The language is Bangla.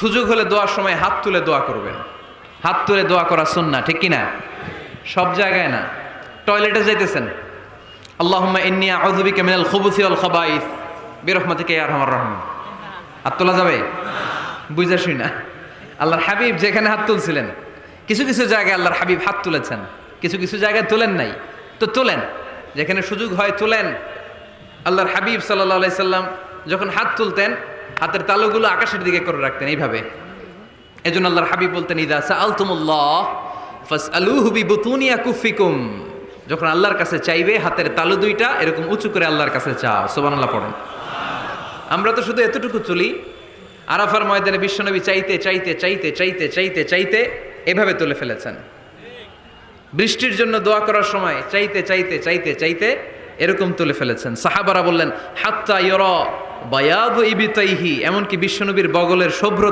সুযোগ হলে দোয়ার সময় হাত তুলে দোয়া করবেন। হাত তুলে দোয়া করা সুন্না ঠিক কিনা? সব জায়গায় না। টয়লেটে যাইতেছেন। আল্লাহুম্মা ইন্নী আউযু বিকা মিনাল খুবুসি ওয়াল খাবাইস। বিরহমাতিকা ইয়া আরহামার রাহিম হাত তোলা যাবে? শুই না। আল্লাহর হাবিব যেখানে হাত তুলছিলেন, কিছু কিছু জায়গায় আল্লাহর হাবিব হাত তুলেছেন। কিছু কিছু জায়গায় তোলেন নাই। তো তোলেন। যেখানে সুযোগ হয় তোলেন। আল্লাহর হাবিব সাল্লাহ সাল্লাম যখন হাত তুলতেন হাতের তালুগুলো আকাশের দিকে করে রাখতেন এইভাবে। এজন্য আল্লাহর হাবিব বলতেন, ইদা সাআলতুমুল্লাহ ফাসআলুহু বিবুতুনিয়া কুফিকুম যখন আল্লাহর কাছে চাইবে, হাতের তালু দুইটা এরকম উঁচু করে আল্লাহর কাছে চাও। সুবহানাল্লাহ পড়েন। আমরা তো শুধু এতটুকু চলি। আরাফার ময়দানে বিশ্বনবী চাইতে চাইতে চাইতে চাইতে চাইতে চাইতে এভাবে তুলে ফেলেছেন। বৃষ্টির জন্য দোয়া করার সময় চাইতে চাইতে চাইতে চাইতে এরকম তুলে ফেলেছেন। সাহাবারা বললেন, হাত্তা ইয়র বায়াদ ইবিতাইহি এমনকি বিশ্বনবীর বগলের শুভ্র